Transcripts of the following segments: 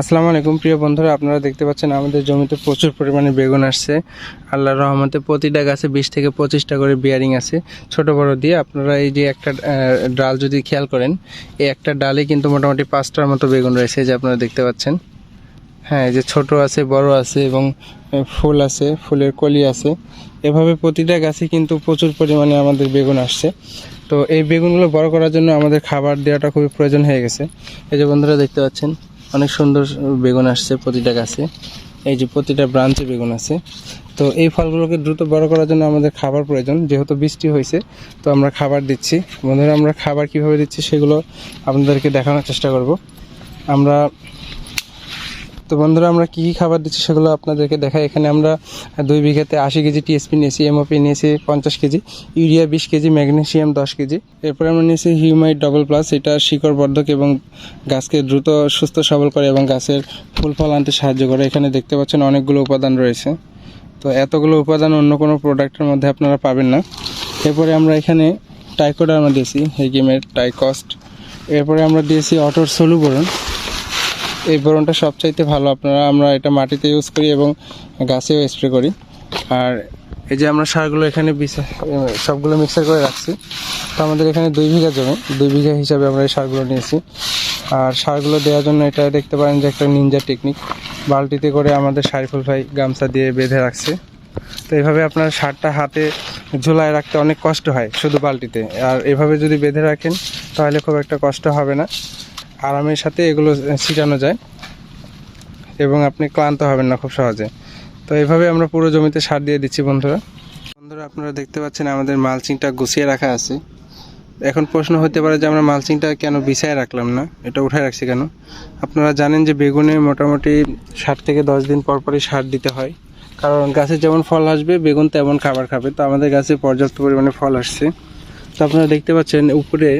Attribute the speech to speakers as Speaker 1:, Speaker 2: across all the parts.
Speaker 1: আসসালামু আলাইকুম, প্রিয় বন্ধুরা, আপনারা দেখতে পাচ্ছেন আমাদের জমিতে প্রচুর পরিমাণে বেগুন আসছে। আল্লাহর রহমতে প্রতিটা গাছে বিশ থেকে পঁচিশটা করে বিয়ারিং আছে। ছোট, বড় দিয়ে আপনারা এই যে একটা ডাল যদি খেয়াল করেন, এই একটা ডালে কিন্তু মোটামুটি পাঁচটার মতো বেগুন রয়েছে যে আপনারা দেখতে পাচ্ছেন। হ্যাঁ এই যে ছোট আছে, বড় আছে এবং ফুল আছে, ফুলের কলি আছে। এভাবে প্রতিটা গাছে কিন্তু প্রচুর পরিমাণে আমাদের বেগুন আসছে। তো এই বেগুনগুলো বড় করার জন্য আমাদের খাবার দেওয়াটা খুবই প্রয়োজন হয়ে গেছে। এই যে বন্ধুরা দেখতে পাচ্ছেন অনেক সুন্দর বেগুন আসছে প্রতিটা গাছে। এই যে প্রতিটা ব্রাঞ্চে বেগুন আছে। তো এই ফলগুলোকে দ্রুত বড় করার জন্য আমাদের খাবার প্রয়োজন। যেহেতু বৃষ্টি হয়েছে, তো আমরা খাবার দিচ্ছি। বন্ধুরা, আমরা খাবার কীভাবে দিচ্ছি সেগুলো আপনাদেরকে দেখানোর চেষ্টা করব। আমরা তো বন্ধুরা, আমরা কী কী খাবার দিচ্ছি সেগুলো আপনাদেরকে দেখাই। এখানে আমরা দুই বিঘাতে আশি কেজি টিএসপি নিয়েছি এমওপি নিয়েছি পঞ্চাশ কেজি, ইউরিয়া বিশ কেজি ম্যাগনেশিয়াম দশ কেজি। এরপরে আমরা নিয়েছি হিউমাইট ডবল প্লাস, এটা শিকড় বর্ধক এবং গাছকে দ্রুত, সুস্থ, সবল করে এবং গাছের ফুল ফল আনতে সাহায্য করে। এখানে দেখতে পাচ্ছেন অনেকগুলো উপাদান রয়েছে। তো এতগুলো উপাদান অন্য কোনো প্রোডাক্টের মধ্যে আপনারা পাবেন না। এরপরে আমরা এখানে টাইকোডার্মা দিয়েছি এই গেমের টাইকস্ট। এরপরে আমরা দিয়েছি অটোর সলুবরণ। এই বোরনটা সবচাইতে ভালো। আপনারা, আমরা এটা মাটিতে ইউজ করি এবং গাছেও স্প্রে করি। আর এই যে আমরা সারগুলো এখানে সবগুলো মিক্সার করে রাখছি। তো আমাদের এখানে দুই বিঘা জমি। দুই বিঘা হিসাবে আমরা এই সারগুলো নিয়েছি। আর সারগুলো দেওয়ার জন্য এটা দেখতে পারেন যে একটা নিনজা টেকনিক বালতিতে করে আমাদের সারিফুল ভাই গামছা দিয়ে বেঁধে রাখছে। তো এইভাবে আপনার সারটা হাতে ঝোলায় রাখতে অনেক কষ্ট হয় শুধু বালতিতে। আর এভাবে যদি বেঁধে রাখেন, তাহলে খুব একটা কষ্ট হবে না। আরামের সাথে এগুলো ছিটানো যায় এবং আপনি ক্লান্ত হবেন না খুব সহজে। তো এইভাবে আমরা পুরো জমিতে সার দিয়ে দিচ্ছি বন্ধুরা। বন্ধুরা, আপনারা দেখতে পাচ্ছেন আমাদের মালচিংটা গুছিয়ে রাখা আছে। এখন প্রশ্ন হতে পারে যে আমরা মালচিংটা কেন বিছায় রাখলাম না? এটা উঠায় রাখছি কেন? আপনারা জানেন যে বেগুনে মোটামুটি ষাট থেকে দশ দিন পর পরই সার দিতে হয়। কারণ গাছে যেমন ফল আসবে, বেগুন তেমন খাবার খাবে। তো আমাদের গাছে পর্যাপ্ত পরিমাণে ফল আসছে। তো আপনারা দেখতে পাচ্ছেন উপরে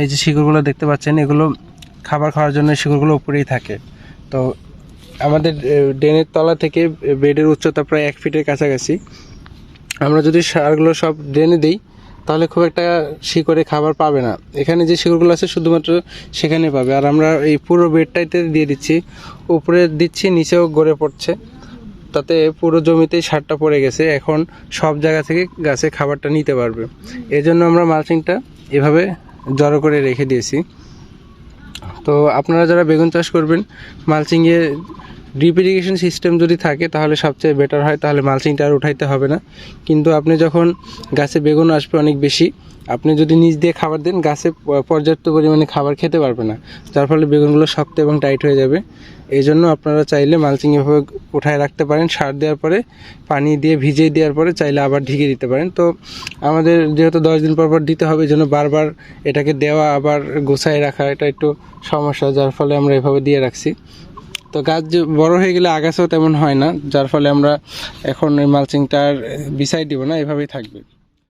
Speaker 1: এই যে শিকড়গুলো দেখতে পাচ্ছেন, এগুলো খাবার খাওয়ার জন্য শিকড়গুলো উপরেই থাকে। তো আমাদের ড্রেনের তলা থেকে বেডের উচ্চতা প্রায় এক ফিটের কাছাকাছি। আমরা যদি সারগুলো সব ড্রেনে দিই, তাহলে খুব একটা শিকড়ে খাবার পাবে না। এখানে যে শিকড়গুলো আছে, শুধুমাত্র সেখানে পাবে। আর আমরা এই পুরো বেডটাইতে দিয়ে দিচ্ছি। উপরে দিচ্ছি, নিচেও গড়ে পড়ছে। তাতে পুরো জমিতেই সারটা পড়ে গেছে। এখন সব জায়গা থেকে গাছে খাবারটা নিতে পারবে। এই জন্য আমরা মালচিংটা এভাবে জড়ো করে রেখে দিয়েছি। তো আপনারা যারা বেগুন চাষ করবেন, মালচিংয়ে ড্রিপ ইরিগেশন সিস্টেম যদি থাকে, তাহলে সবচেয়ে বেটার হয়, তাহলে মালচিংটা আর উঠাইতে হবে না। কিন্তু আপনি যখন গাছে বেগুন আসবে অনেক বেশি আপনি যদি নিচ দিয়ে খাবার দেন, গাছে পর্যাপ্ত পরিমাণে খাবার খেতে পারবে না। যার ফলে বেগুনগুলো শক্ত এবং টাইট হয়ে যাবে। এই জন্য আপনারা চাইলে মালচিং এভাবে উঠায় রাখতে পারেন। সার দেওয়ার পরে, পানি দিয়ে ভিজিয়ে দেওয়ার পরে চাইলে আবার ঢেকে দিতে পারেন। তো আমাদের যেহেতু দশ দিন পর পর দিতে হবে, এই জন্য বারবার এটাকে দেওয়া, আবার গোছায় রাখা, এটা একটু সমস্যা, যার ফলে আমরা এভাবে দিয়ে রাখছি। তো গাছ বড় হয়ে গেলে আগাছাও তেমন হয় না, যার ফলে আমরা এখন এই মালচিংটা আর বিছাই দিব না, এভাবেই থাকবে।